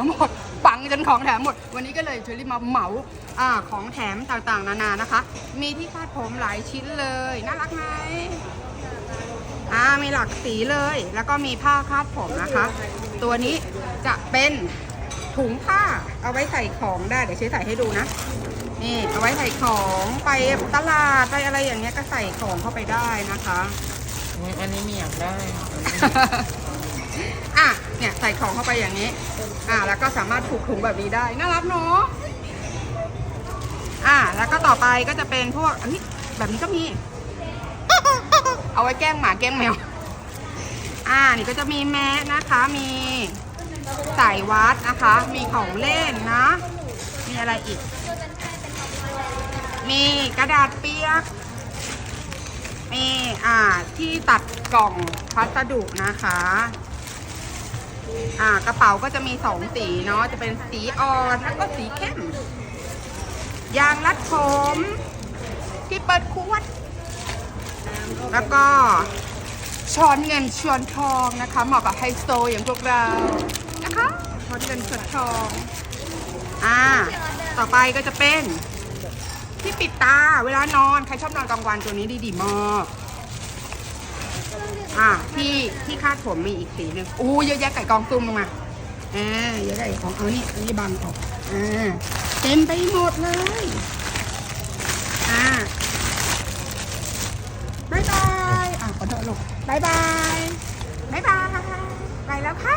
มหมด ปังจนของแถมหมด วันนี้ก็เลยเชอรี่มาเหมาอ่าของแถมต่างๆ นานานะคะ มีที่คาดผมหลายชิ้นเลย น่ารักไหมอ่ามีหลากสีเลย แล้วก็มีผ้าคาดผมนะคะ ตัวนี้จะเป็นถุงผ้าเอาไว้ใส่ของได้ เดี๋ยวเชอใส่ให้ดูนะ นี่เอาไว้ใส่ของไปตลาดไปอะไรอย่างเงี้ยก็ใส่ของเข้าไปได้นะคะ อันนี้มีอยากได้ อะเนี่ยใส่ของเข้าไปอย่างนี้ อะแล้วก็สามารถผูกถุงแบบนี้ได้ น่ารักเนาะอะแล้วก็ต่อไปก็จะเป็นพวกเฮ้ยแบบนี้ก็มี เอาไว้แกล้งหมาแกล้งแมว อ่านี่ก็จะมีแมสนะคะ มีสายวัดนะคะ มีของเล่นนะ มีอะไรอีก มีกระดาษเปียก มีอ่าที่ตัดกล่องพัสดุนะคะ อ่ากระเป๋าก็จะมีสองสีเนาะจะเป็นสีอ่อนแล้วก็สีเข้ม ยางรัดผมที่เปิดขวด แล้วก็ช้อนเงินช้อนทองนะคะเหมาะกับไฮโซอย่างพวกเรานะคะช้อนเงินช้อนทองอ่าต่อไปก็จะเป็นที่ปิดตาเวลานอน ใครชอบนอนกลางวันตัวนี้ดีดีมาก อ่าที่ที่คาดผมมีอีกสีหนึ่งอู้เยอะแยะไก่กองตุ้มลงมาอ่าเยอะแยะของเอานี่อันนี้บังออกอ่าเต็มไปหมดเลยอ่าบายบายอะขอโทษลูกบายบายบายบายไปแล้วค่ะ